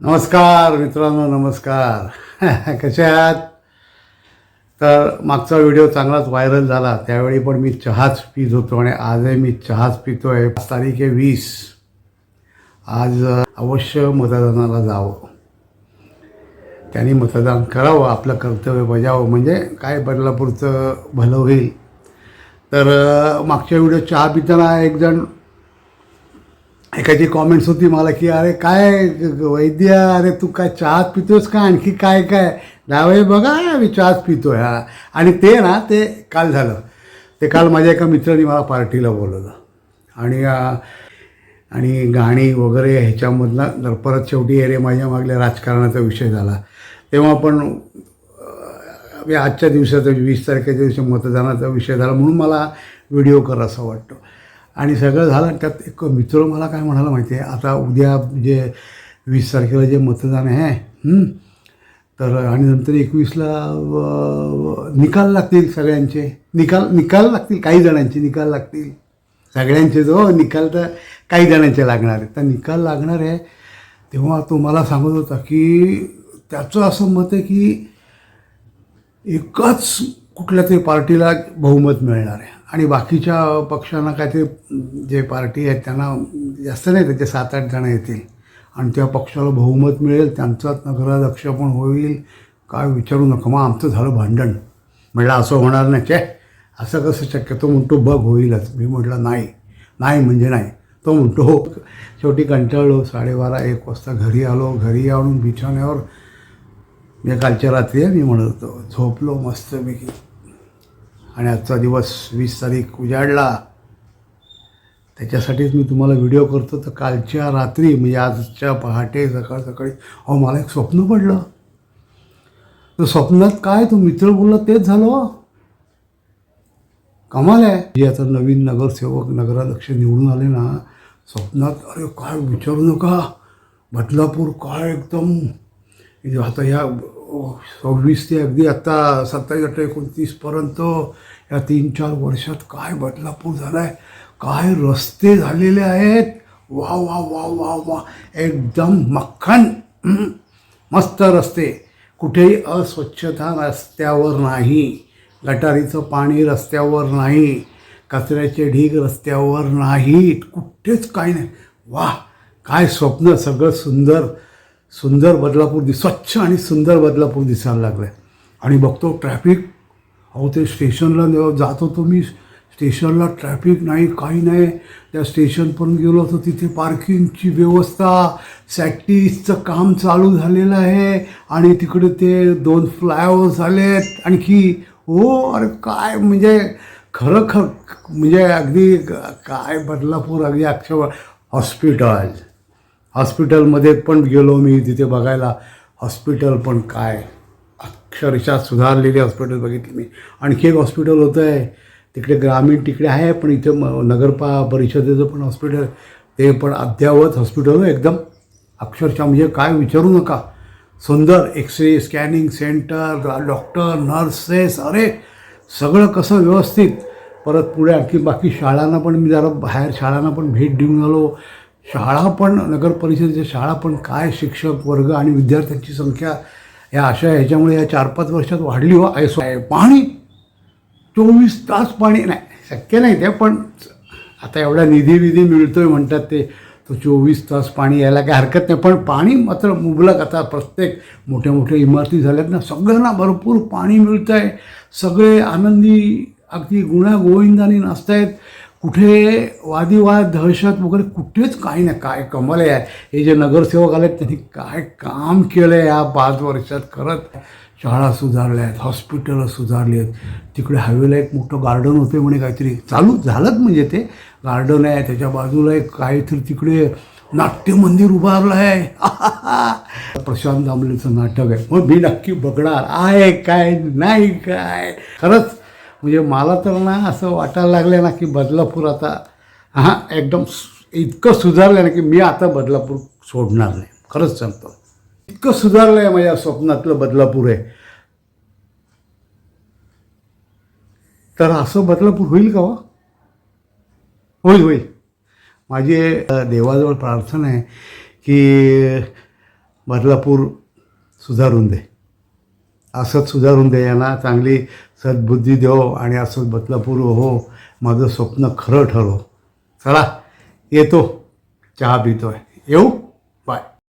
नमस्कार मित्रांनो नमस्कार. कसे आहात? तर मागचा व्हिडिओ चांगलाच व्हायरल झाला. त्यावेळी पण मी चहाच पित होतो आणि आजही मी चहाच पितो आहे तारीख आहे वीस. आज अवश्य मतदानाला जावं. त्यांनी मतदान करावं आपलं कर्तव्य बजावं. म्हणजे काय बदलापूरचं भलं होईल. तर मागच्या व्हिडिओ चहा पिताना एकजण एखादी कॉमेंट्स होती मला की अरे काय वैद्य अरे तू काय चहाच पितोस का? आणखी काय काय? डावे बघा मी चहाच पितो हा. आणि ते ना ते काल झालं. ते काल माझ्या एका मित्राने मला पार्टीला बोलवलं. आणि आणि गाणी वगैरे ह्याच्यामधला तर परत शेवटी अरे माझ्या मागल्या राजकारणाचा विषय झाला. तेव्हा पण आजच्या दिवसाचा वीस तारखेच्या दिवशी मतदानाचा विषय झाला म्हणून मला व्हिडिओ कर असं वाटतो. आणि सगळं झालं त्यात एक मित्र मला काय म्हणाला माहिती आहे आता उद्या जे वीस तारखेला जे मतदान आहे तर आणि नंतर एकवीसला निकाल लागतील सगळ्यांचे. निकाल निकाल लागतील काही जणांचे निकाल लागतील. सगळ्यांचे जो निकाल तर काही जणांचे लागणार आहेत. तर निकाल लागणार आहे तेव्हा तो मला सांगत होता की त्याचं असं मत आहे की एकाच कुठल्या तरी पार्टीला बहुमत मिळणार आहे. आणि बाकीच्या पक्षांना काय ते जे पार्टी आहेत त्यांना जास्त नाही त्याचे सात आठ जणं येतील. आणि त्या पक्षाला बहुमत मिळेल त्यांचाच नगराध्यक्ष पण होईल. काय विचारू नका मग आमचं झालं भांडण. म्हटलं असं होणार नाही चे असं कसं शक्यतो म्हणतो बघ होईलच. मी म्हटलं नाही. नाही म्हणजे नाही. तो म्हणतो हो. शेवटी कंटाळलो साडेबारा एक वाजता घरी आलो. घरी आणून बिछाण्यावर मी कालच्या रात्री आहे मी म्हणत होतो झोपलो मस्तपैकी. आणि आजचा दिवस वीस तारीख उजाडला. त्याच्यासाठीच मी तुम्हाला व्हिडिओ करतो. तर कालच्या रात्री म्हणजे आजच्या पहाटे सकाळ सकाळी अहो मला एक स्वप्न पडलं. तर स्वप्नात काय तो मित्र बोलला तेच झालं हो. कमाल आहे. जे आता नवीन नगरसेवक नगराध्यक्ष निवडून आले ना स्वप्नात अरे काय विचारू नका. बदलापूर काय एकदम म्हणजे आता ह्या सव्वीस ते अगदी आता सत्तावीस अठरा एकोणतीसपर्यंत या तीन चार वर्षात काय बदलापूर झाला आहे काय रस्ते झालेले आहेत. वा वा वा वा वा. एकदम मक्खन. मस्त रस्ते. कुठेही अस्वच्छता रस्त्यावर नाही. गटारीचं पाणी रस्त्यावर नाही. कचऱ्याचे ढीग रस्त्यावर नाहीत. कुठेच काही नाही. वा काय स्वप्न सगळं सुंदर. सुंदर बदलापूर स्वच्छ आणि सुंदर बदलापूर दिसायला लागलं आहे आणि बघतो ट्रॅफिक अहो ते स्टेशनला जात होतो मी स्टेशनला ट्रॅफिक नाही काही नाही. त्या स्टेशनपर्यंत गेलो होतो तिथे पार्किंगची व्यवस्था सॅक्टिसचं काम चालू झालेलं आहे. आणि तिकडे ते दोन फ्लायओव्हर झाले आहेत आणखी हो अरे काय म्हणजे खरं खर म्हणजे अगदी काय बदलापूर अगदी अक्षर हॉस्पिटल हॉस्पिटलमध्ये पण गेलो मी तिथे बघायला. हॉस्पिटल पण काय? अक्षरशः सुधारलेली हॉस्पिटल बघितली मी. आणखी एक हॉस्पिटल होतं आहे तिकडे ग्रामीण तिकडे आहे पण इथं म नगरपा परिषदेचं पण हॉस्पिटल. ते पण अद्ययावत हॉस्पिटल एकदम. अक्षरशः म्हणजे काय विचारू नका. सुंदर x ray scanning centre doctor nurses अरे सगळं कसं व्यवस्थित. परत पुढे आणखी बाकी शाळांना पण मी जरा बाहेर शाळांना पण भेट देऊन आलो. शाळा पण नगर परिषदेच्या शाळा पण काय शिक्षक वर्ग आणि विद्यार्थ्यांची संख्या या अशा ह्याच्यामुळे या चार पाच वर्षात वाढली हो आहे आहे. पाणी चोवीस तास पाणी नाही शक्य नाही ते पण आता एवढा निधी विधी मिळतोय म्हणतात ते तो चोवीस तास पाणी यायला काही हरकत नाही पण पाणी मात्र मुबलक आता प्रत्येक मोठ्या मोठ्या इमारती झाल्यात ना सगळ्यांना भरपूर पाणी मिळतं आहे सगळे आनंदी अगदी गुण्या गोविंदाने नाचतायत कुठे वादिवाद दहशत वगैरे कुठेच काही नाही. काय कमल आहे. हे जे नगरसेवक आले त्यांनी काय काम केलं आहे या पाच वर्षात. खरंच शाळा सुधारल्या आहेत हॉस्पिटलं सुधारली आहेत तिकडे हायवेला एक मोठं गार्डन होते म्हणे काहीतरी. चालू झालंच म्हणजे ते. गार्डन आहे त्याच्या बाजूला एक काहीतरी तिकडे नाट्य मंदिर उभारलं आहे. प्रशांत दामलेचं नाटक आहे. मग मी नक्की बघणार आहे काय नाही काय. खरंच म्हणजे मला तर ना असं वाटायला लागलं ना की बदलापूर आता हां एकदम इतकं सुधारलं ना की मी आता बदलापूर सोडणार नाही. खरंच सांगतो. इतकं सुधारलं आहे माझ्या स्वप्नातलं बदलापूर आहे. तर असं बदलापूर होईल का हो? होईल होईल. माझी देवाजवळ प्रार्थना आहे की बदलापूर सुधारून दे. असंच सुधारून दे यांना चांगली सद्बुद्धी देव आणि असंच बदलापूर्व हो माझं स्वप्न खरं ठरव चला येतो चहा पितो आहे येऊ?